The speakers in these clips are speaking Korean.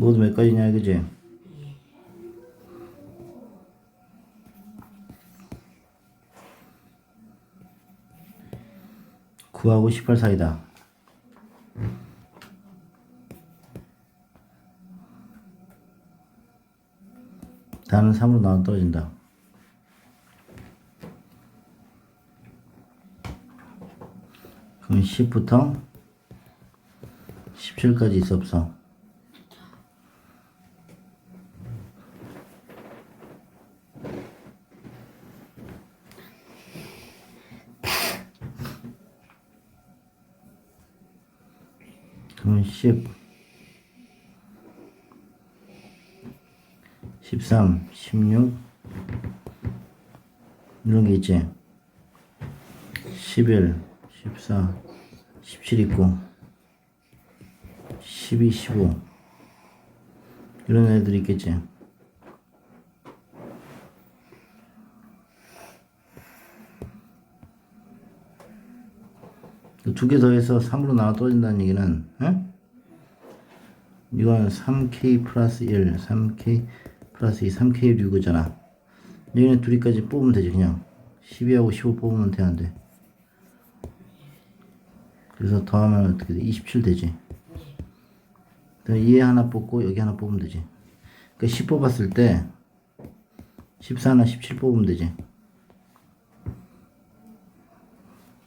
모두 몇 가지냐 그지? 구하고 18 사이다. 다는 3으로 나눠 떨어진다. 그럼 10부터 17까지 있어 없어? 그러면 10 13, 16 이런 게 있지. 11, 14, 17 있고 12, 15 이런 애들이 있겠지 두 개 더해서 3으로 나눠 떨어진다는 얘기는 응? 이건 3k 플러스 1, 3k 플러스 2, 3k 류그잖아. 얘네 둘이까지 뽑으면 되지 그냥. 12하고 15 뽑으면 되는데. 그래서 더하면 어떻게 돼? 27 되지. 얘 하나 뽑고 여기 하나 뽑으면 되지. 그러니까 10 뽑았을 때 14나 17 뽑으면 되지.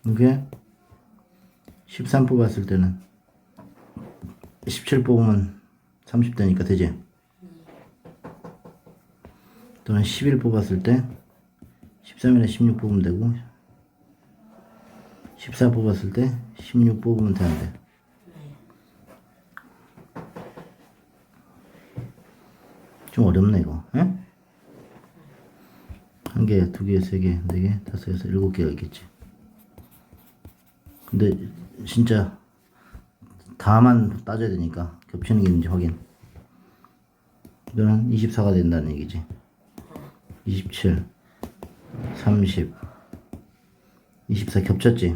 이게 13 뽑았을 때는 17 뽑으면 30 되니까 되지? 또는 11 뽑았을 때 13이나 16 뽑으면 되고 14 뽑았을 때 16 뽑으면 되는데. 좀 어렵네 이거. 에? 한 개, 두 개, 세 개, 네 개, 다섯, 여섯, 일곱 개가 있겠지 근데 진짜 다만 따져야 되니까 겹치는 게 있는지 확인. 이거는 24가 된다는 얘기지. 27 30 24 겹쳤지?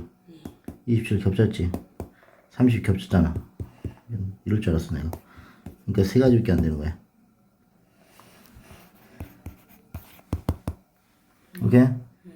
27 겹쳤지? 30 겹쳤잖아. 이럴 줄 알았어 내가. 그러니까 세 가지밖에 안 되는 거야. 오케이